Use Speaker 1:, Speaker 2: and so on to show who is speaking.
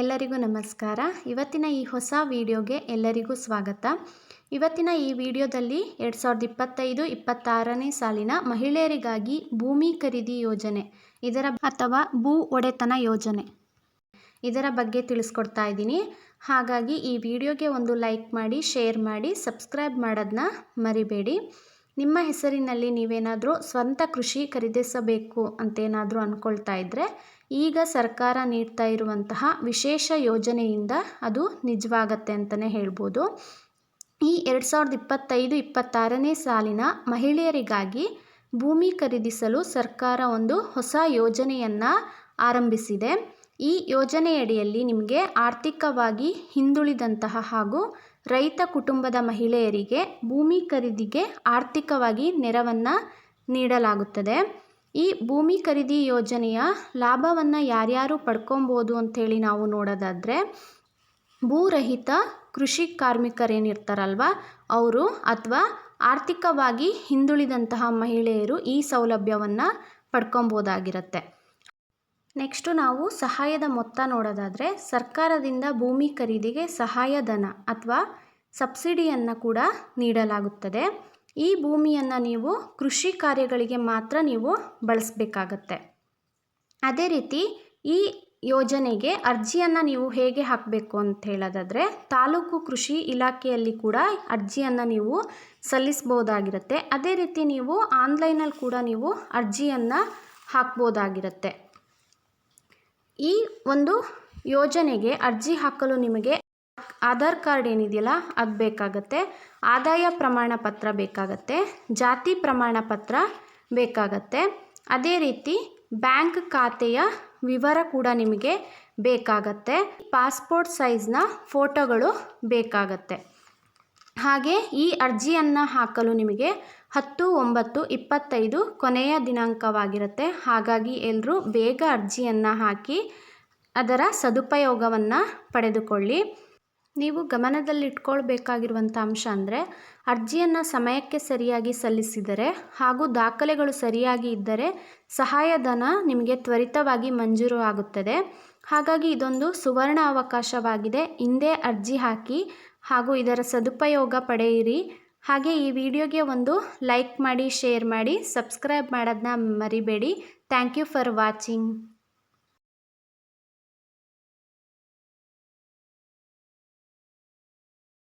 Speaker 1: ಎಲ್ಲರಿಗೂ ನಮಸ್ಕಾರ. ಇವತ್ತಿನ ಈ ಹೊಸ ವಿಡಿಯೋಗೆ ಎಲ್ಲರಿಗೂ ಸ್ವಾಗತ. ಇವತ್ತಿನ ಈ ವಿಡಿಯೋದಲ್ಲಿ ಎರಡು ಸಾವಿರದ ಇಪ್ಪತ್ತೈದು ಇಪ್ಪತ್ತಾರನೇ ಸಾಲಿನ ಮಹಿಳೆಯರಿಗಾಗಿ ಭೂಮಿ ಖರೀದಿ ಯೋಜನೆ, ಇದರ ಅಥವಾ ಭೂ ಒಡೆತನ ಯೋಜನೆ ಇದರ ಬಗ್ಗೆ ತಿಳಿಸ್ಕೊಡ್ತಾ ಇದ್ದೀನಿ. ಹಾಗಾಗಿ ಈ ವಿಡಿಯೋಗೆ ಒಂದು ಲೈಕ್ ಮಾಡಿ, ಶೇರ್ ಮಾಡಿ, ಸಬ್ಸ್ಕ್ರೈಬ್ ಮಾಡೋದನ್ನ ಮರಿಬೇಡಿ. ನಿಮ್ಮ ಹೆಸರಿನಲ್ಲಿ ನೀವೇನಾದರೂ ಸ್ವಂತ ಕೃಷಿ ಖರೀದಿಸಬೇಕು ಅಂತೇನಾದರೂ ಅಂದ್ಕೊಳ್ತಾ ಇದ್ದರೆ ಈಗ ಸರ್ಕಾರ ನೀಡ್ತಾ ಇರುವಂತಹ ವಿಶೇಷ ಯೋಜನೆಯಿಂದ ಅದು ನಿಜವಾಗತ್ತೆ ಅಂತಲೇ ಹೇಳ್ಬೋದು. ಈ ಎರಡು ಸಾವಿರದ ಇಪ್ಪತ್ತೈದು, ಇಪ್ಪತ್ತಾರನೇ ಸಾಲಿನ ಮಹಿಳೆಯರಿಗಾಗಿ ಭೂಮಿ ಖರೀದಿಸಲು ಸರ್ಕಾರ ಒಂದು ಹೊಸ ಯೋಜನೆಯನ್ನು ಆರಂಭಿಸಿದೆ. ಈ ಯೋಜನೆಯಡಿಯಲ್ಲಿ ನಿಮಗೆ ಆರ್ಥಿಕವಾಗಿ ಹಿಂದುಳಿದಂತಹ ಹಾಗೂ ರೈತ ಕುಟುಂಬದ ಮಹಿಳೆಯರಿಗೆ ಭೂಮಿ ಖರೀದಿಗೆ ಆರ್ಥಿಕವಾಗಿ ನೆರವನ್ನು ನೀಡಲಾಗುತ್ತದೆ. ಈ ಭೂಮಿ ಖರೀದಿ ಯೋಜನೆಯ ಲಾಭವನ್ನು ಯಾರ್ಯಾರು ಪಡ್ಕೊಬೋದು ಅಂಥೇಳಿ ನಾವು ನೋಡೋದಾದರೆ, ಭೂರಹಿತ ಕೃಷಿ ಕಾರ್ಮಿಕರೇನಿರ್ತಾರಲ್ವ, ಅವರು ಅಥವಾ ಆರ್ಥಿಕವಾಗಿ ಹಿಂದುಳಿದಂತಹ ಮಹಿಳೆಯರು ಈ ಸೌಲಭ್ಯವನ್ನು ಪಡ್ಕೊಬೋದಾಗಿರುತ್ತೆ. ನೆಕ್ಸ್ಟು ನಾವು ಸಹಾಯದ ಮೊತ್ತ ನೋಡೋದಾದರೆ, ಸರ್ಕಾರದಿಂದ ಭೂಮಿ ಖರೀದಿಗೆ ಸಹಾಯಧನ ಅಥವಾ ಸಬ್ಸಿಡಿಯನ್ನು ಕೂಡ ನೀಡಲಾಗುತ್ತದೆ. ಈ ಭೂಮಿಯನ್ನು ನೀವು ಕೃಷಿ ಕಾರ್ಯಗಳಿಗೆ ಮಾತ್ರ ನೀವು ಬಳಸಬೇಕಾಗತ್ತೆ. ಅದೇ ರೀತಿ ಈ ಯೋಜನೆಗೆ ಅರ್ಜಿಯನ್ನು ನೀವು ಹೇಗೆ ಹಾಕಬೇಕು ಅಂತ ಹೇಳೋದಾದರೆ, ತಾಲೂಕು ಕೃಷಿ ಇಲಾಖೆಯಲ್ಲಿ ಕೂಡ ಅರ್ಜಿಯನ್ನು ನೀವು ಸಲ್ಲಿಸ್ಬೋದಾಗಿರುತ್ತೆ. ಅದೇ ರೀತಿ ನೀವು ಆನ್ಲೈನಲ್ಲಿ ಕೂಡ ನೀವು ಅರ್ಜಿಯನ್ನು ಹಾಕ್ಬೋದಾಗಿರುತ್ತೆ. ಈ ಒಂದು ಯೋಜನೆಗೆ ಅರ್ಜಿ ಹಾಕಲು ನಿಮಗೆ ಆಧಾರ್ ಕಾರ್ಡ್ ಏನಿದೆಯಲ್ಲ, ಅದು ಬೇಕಾಗತ್ತೆ. ಆದಾಯ ಪ್ರಮಾಣ ಪತ್ರ ಬೇಕಾಗತ್ತೆ. ಜಾತಿ ಪ್ರಮಾಣ ಪತ್ರ ಬೇಕಾಗತ್ತೆ. ಅದೇ ರೀತಿ ಬ್ಯಾಂಕ್ ಖಾತೆಯ ವಿವರ ಕೂಡ ನಿಮಗೆ ಬೇಕಾಗತ್ತೆ. ಪಾಸ್ಪೋರ್ಟ್ ಸೈಜ್ನ ಫೋಟೋಗಳು ಬೇಕಾಗತ್ತೆ. ಹಾಗೆ ಈ ಅರ್ಜಿಯನ್ನು ಹಾಕಲು ನಿಮಗೆ ಹತ್ತು, ಒಂಬತ್ತು, ಇಪ್ಪತ್ತೈದು ಕೊನೆಯ ದಿನಾಂಕವಾಗಿರುತ್ತೆ. ಹಾಗಾಗಿ ಎಲ್ಲರೂ ಬೇಗ ಅರ್ಜಿಯನ್ನು ಹಾಕಿ ಅದರ ಸದುಪಯೋಗವನ್ನು ಪಡೆದುಕೊಳ್ಳಿ. ನೀವು ಗಮನದಲ್ಲಿಟ್ಕೊಳ್ಬೇಕಾಗಿರುವಂಥ ಅಂಶ ಅಂದರೆ ಅರ್ಜಿಯನ್ನು ಸಮಯಕ್ಕೆ ಸರಿಯಾಗಿ ಸಲ್ಲಿಸಿದರೆ ಹಾಗೂ ದಾಖಲೆಗಳು ಸರಿಯಾಗಿ ಇದ್ದರೆ ಸಹಾಯಧನ ನಿಮಗೆ ತ್ವರಿತವಾಗಿ ಮಂಜೂರು ಆಗುತ್ತದೆ. ಹಾಗಾಗಿ ಇದೊಂದು ಸುವರ್ಣ ಅವಕಾಶವಾಗಿದೆ. ಹಿಂದೆ ಅರ್ಜಿ ಹಾಕಿ ಹಾಗೂ ಇದರ ಸದುಪಯೋಗ ಪಡೆಯಿರಿ. ಹಾಗೆ ಈ ವಿಡಿಯೋಗೆ ಒಂದು ಲೈಕ್ ಮಾಡಿ, ಶೇರ್ ಮಾಡಿ, ಸಬ್ಸ್ಕ್ರೈಬ್ ಮಾಡೋದನ್ನ ಮರಿಬೇಡಿ. Thank you for watching.